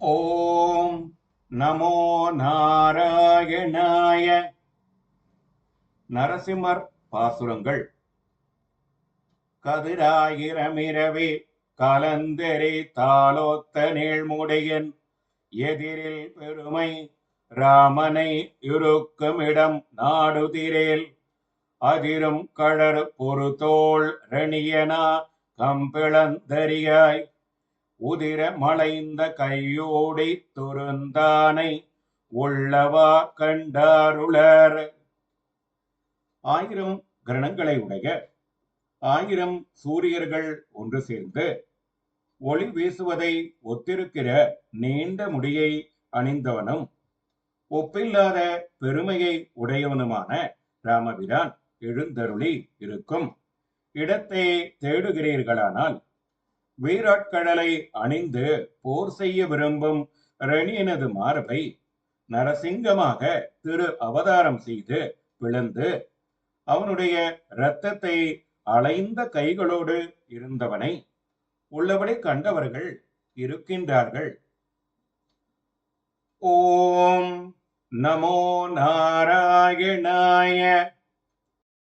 ஓம் நமோ நாராயணாய நரசிம்மர் பாசுரங்கள். கதிராயிரமிரவே கலந்தெறி தாளோத்த நீழ்முடையன் எதிரில் பெருமை ராமனை இருக்குமிடம் நாடுதிரேல். அதிரும் கழற் பொறுத்தோள் ரணியனா கம்பிளந்தரியாய் உதிர மலைந்த கையோடி துருந்தானை உள்ளவா கண்டாருளர். ஆயிரம் கிரணங்களை உடைய ஆயிரம் சூரியர்கள் ஒன்று சேர்ந்து ஒளி வீசுவதை ஒத்திருக்கிற நீண்ட முடியை அணிந்தவனும் ஒப்பில்லாத பெருமையை உடையவனுமான ராமபிரான் எழுந்தருளி இருக்கும். இடத்தை தேடுகிறீர்களானால் வீராட்கடலை அணிந்து போர் செய்ய விரும்பும் ரணியனது மார்பை நரசிங்கமாக திரு அவதாரம் செய்து விழுந்து அவனுடைய இரத்தத்தை அலைந்த கைகளோடு இருந்தவனை உள்ளபடி கண்டவர்கள் இருக்கின்றார்கள். ஓம் நமோ நாராயணாய